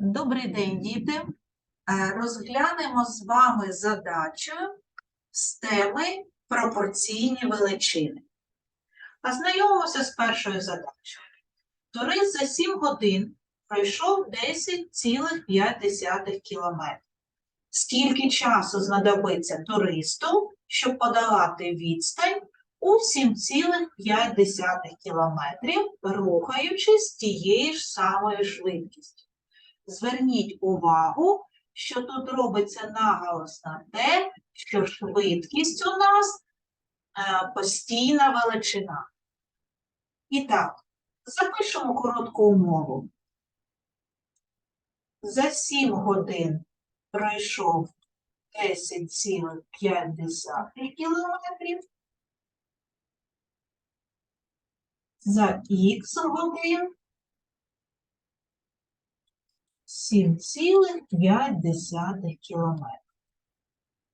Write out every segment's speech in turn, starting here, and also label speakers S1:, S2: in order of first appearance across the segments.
S1: Добрий день, діти. Е, Розглянемо з вами задачу з теми пропорційні величини. Ознайомимося з першою задачею. Турист за 7 годин пройшов 10,5 км. Скільки часу знадобиться туристу, щоб подолати відстань у 7,5 км, рухаючись тією ж самою швидкістю? Зверніть увагу, що тут робиться наголос на те, що швидкість у нас е, постійна величина. І так, запишемо коротку умову. За 7 годин пройшов 10,5 кілометрів. За х годин 7,5 кілометрів.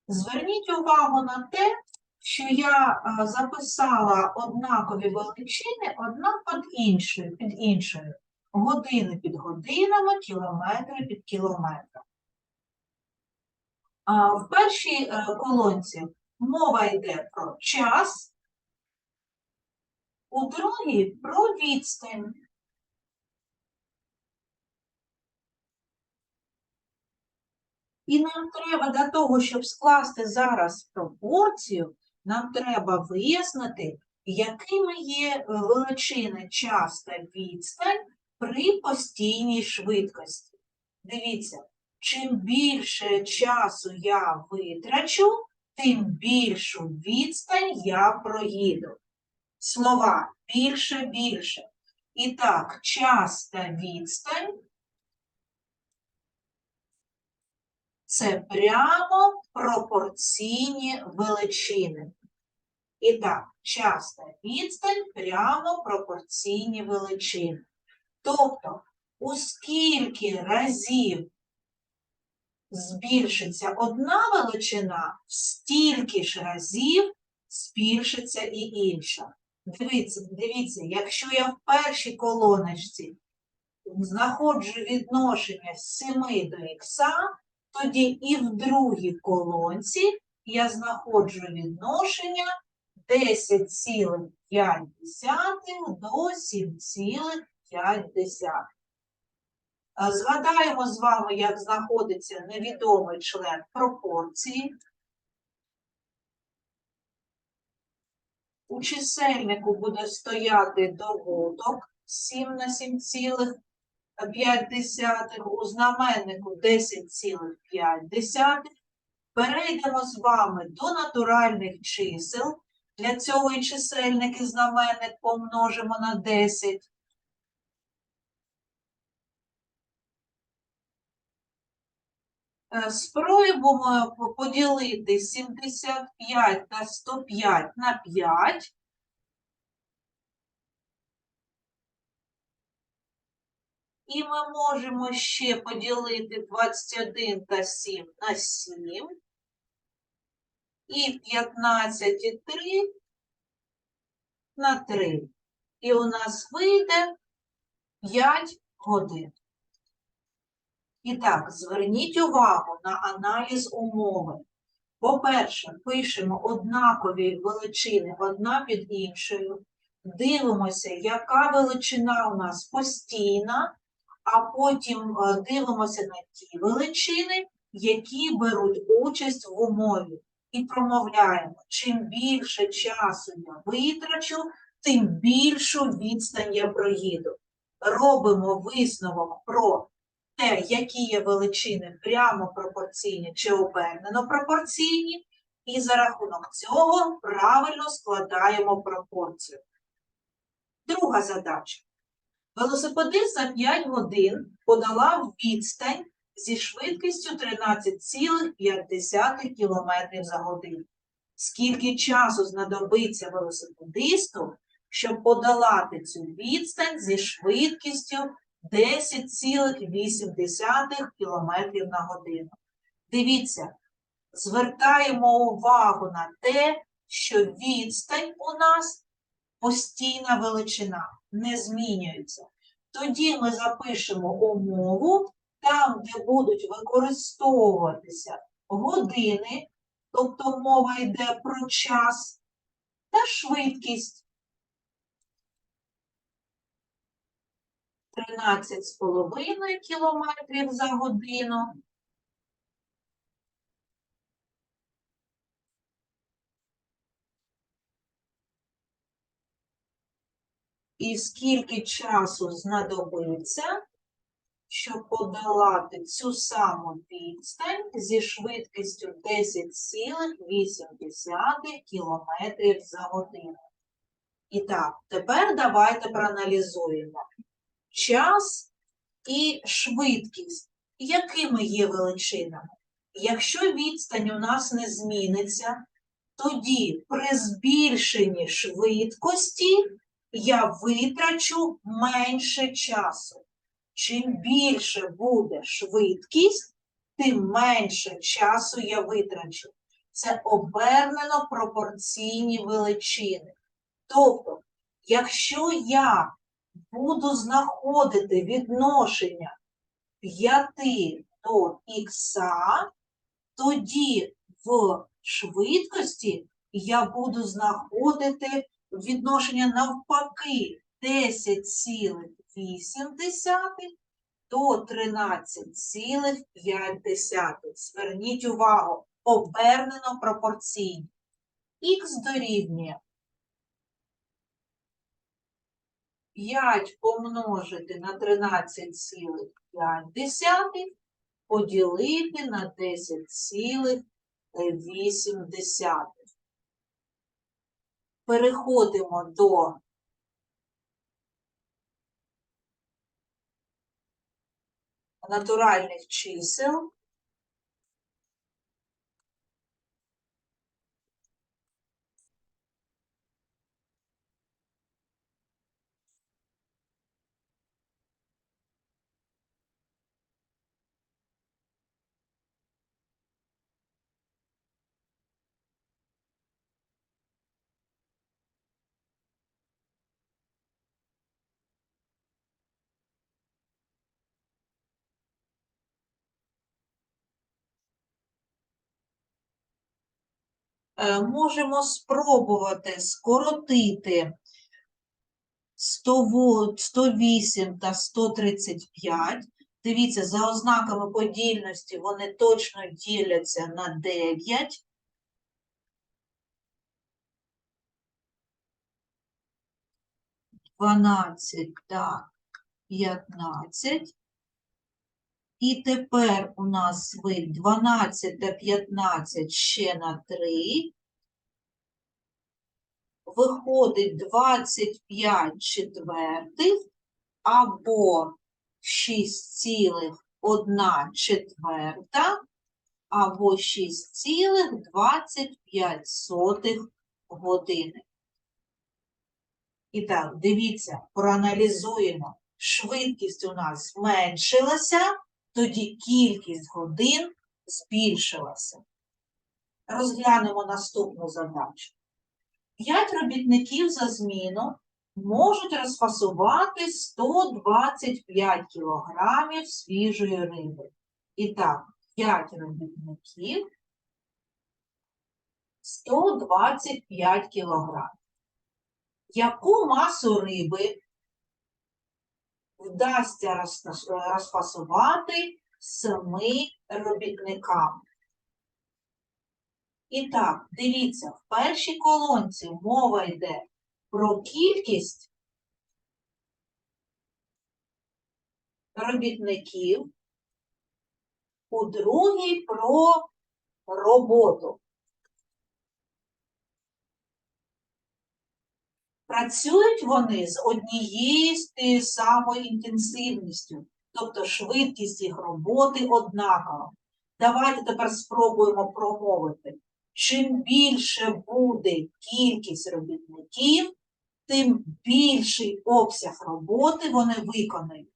S1: Зверніть увагу на те, що я записала однакові величини одна під іншою, під іншою. Години під годинами, кілометри під кілометрами. В першій е, колонці мова йде про час, у другій про відстань. І нам треба для того, щоб скласти зараз пропорцію, нам треба вияснити, якими є величини час та відстань при постійній швидкості. Дивіться, чим більше часу я витрачу, тим більшу відстань я проїду. Слова більше, більше. І так, час та відстань це прямо пропорційні величини. І так, час та відстань прямо пропорційні величини. Тобто, у скільки разів збільшиться одна величина, стільки ж разів збільшиться і інша. Дивіться, дивіться, якщо я в першій колоночці знаходжу відношення з 7 до х, тоді і в другій колонці я знаходжу відношення 10,5 до 7,5. Згадаємо з вами, як знаходиться невідомий член пропорції. У чисельнику буде стояти добуток 7 на 7,5. 5, у знаменнику 10,5. Перейдемо з вами до натуральних чисел. Для цього і чисельник і знаменник помножимо на 10. Е, Спробуємо поділити 75 та 105 на 5. І ми можемо ще поділити 21 та 7 на 7. І 15 і 3 на 3. І у нас вийде 5 годин. І так, зверніть увагу на аналіз умови. По-перше, пишемо однакові величини одна під іншою. Дивимося, яка величина у нас постійна, а потім е, дивимося на ті величини, які беруть участь в умові. І промовляємо, чим більше часу я витрачу, тим більшу відстань я проїду. Робимо висновок про те, які є величини прямо пропорційні чи обернено пропорційні, і за рахунок цього правильно складаємо пропорцію. Друга задача. Велосипедист за 5 годин подолав відстань зі швидкістю 13,5 км за годину. Скільки часу знадобиться велосипедисту, щоб подолати цю відстань зі швидкістю 10,8 км на годину? Дивіться, звертаємо увагу на те, що відстань у нас постійна величина, не змінюється. Тоді ми запишемо умову там, де будуть використовуватися години, тобто мова йде про час, та швидкість. 13,5 кілометрів за годину. І скільки часу знадобиться, щоб подолати цю саму відстань зі швидкістю 10,8 км за годину. І так, тепер давайте проаналізуємо час і швидкість. Якими є величинами? Якщо відстань у нас не зміниться, тоді при збільшенні швидкості я витрачу менше часу. Чим більше буде швидкість, тим менше часу я витрачу. Це обернено пропорційні величини. Тобто, якщо я буду знаходити відношення 5 до х, тоді в швидкості я буду знаходити відношення навпаки 10,8 до 13,5. Зверніть увагу, обернено пропорційно. Х дорівнює 5 помножити на 13,5 поділити на 10,8. Переходимо до натуральних чисел. Можемо спробувати скоротити 100 108 та 135. Дивіться, за ознаками подільності вони точно діляться на 9. Дванадцять та 15. І тепер у нас вид 12 та 15 ще на 3. Виходить 25 четвертих або 6,1 четверта або 6,25 години. І так, дивіться, проаналізуємо. Швидкість у нас зменшилася, тоді кількість годин збільшилася. Розглянемо наступну задачу. П'ять робітників за зміну можуть розфасувати 125 кілограмів свіжої риби. І так, 5 робітників 125 кілограмів. Яку масу риби вдасться розфасувати семи робітникам? І так, дивіться, в першій колонці мова йде про кількість робітників, у другій про роботу. Працюють вони з однією з тією самою інтенсивністю, тобто швидкість їх роботи однакова. Давайте тепер спробуємо промовити. Чим більше буде кількість робітників, тим більший обсяг роботи вони виконають.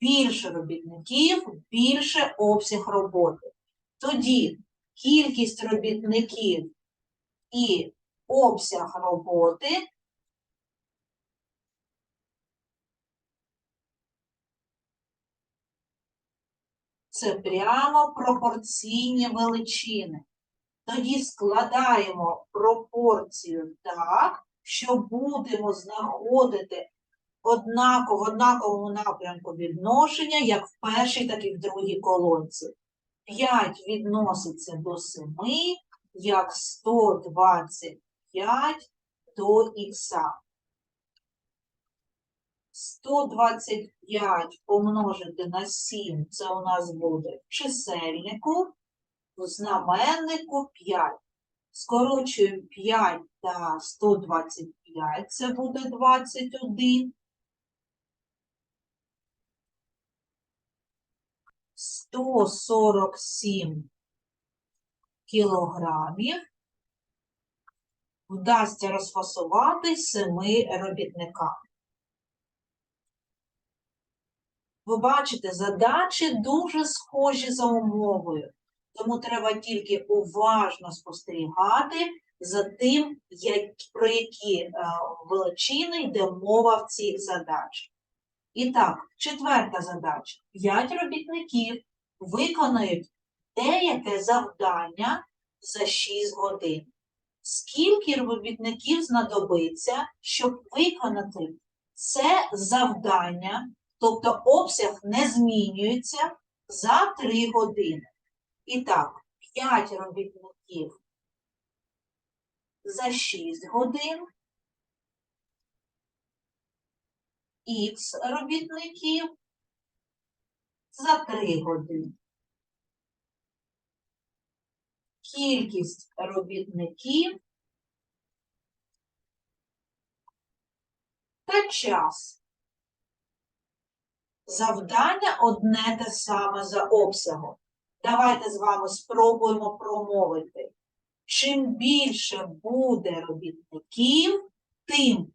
S1: Більше робітників, більше обсяг роботи. Тоді кількість робітників і обсяг роботи це прямо пропорційні величини. Тоді складаємо пропорцію так, що будемо знаходити однаково, однаковому напрямку відношення, як в першій, так і в другій колонці. 5 відноситься до 7, як 125 до х. 125 помножити на 7, це у нас буде в чисельнику, у знаменнику 5. Скорочуємо 5 та 125, це буде 21. 147 кілограмів вдасться розфасувати семи робітникам. Ви бачите, задачі дуже схожі за умовою, тому треба тільки уважно спостерігати за тим, як, про які е, величини йде мова в цих задачах. І так, четверта задача. П'ять робітників виконають деяке завдання за 6 годин. Скільки робітників знадобиться, щоб виконати це завдання, тобто обсяг не змінюється за 3 години. І так, 5 робітників за 6 годин, х робітників за 3 години. Кількість робітників та час. Завдання одне те саме за обсягом. Давайте з вами спробуємо промовити. Чим більше буде робітників, тим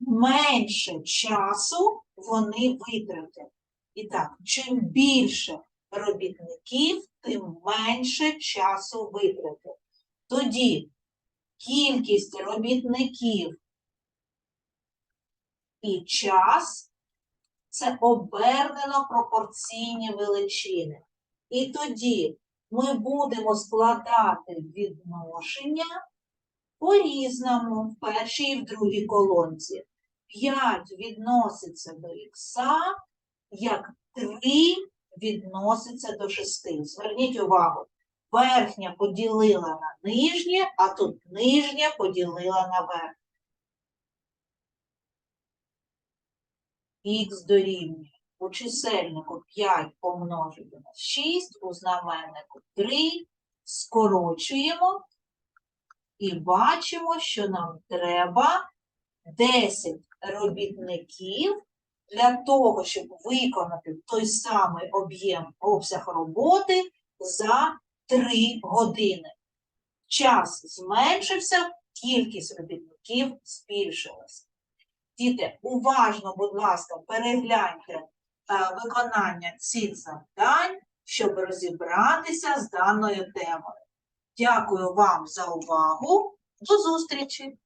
S1: менше часу вони витратять. І так, чим більше робітників, тим менше часу витратять. Тоді кількість робітників і час це обернено пропорційні величини. І тоді ми будемо складати відношення по-різному в першій і в другій колонці. 5 відноситься до х, як 3 відноситься до 6. Зверніть увагу, верхня поділила на нижнє, а тут нижнє поділила на верхнє. Х дорівнює у чисельнику 5 помножити на 6, у знаменнику 3, скорочуємо і бачимо, що нам треба 10 робітників для того, щоб виконати той самий об'єм обсяг роботи за 3 години. Час зменшився, кількість робітників збільшилася. Діти, уважно, будь ласка, перегляньте е, виконання цих завдань, щоб розібратися з даною темою. Дякую вам за увагу. До зустрічі!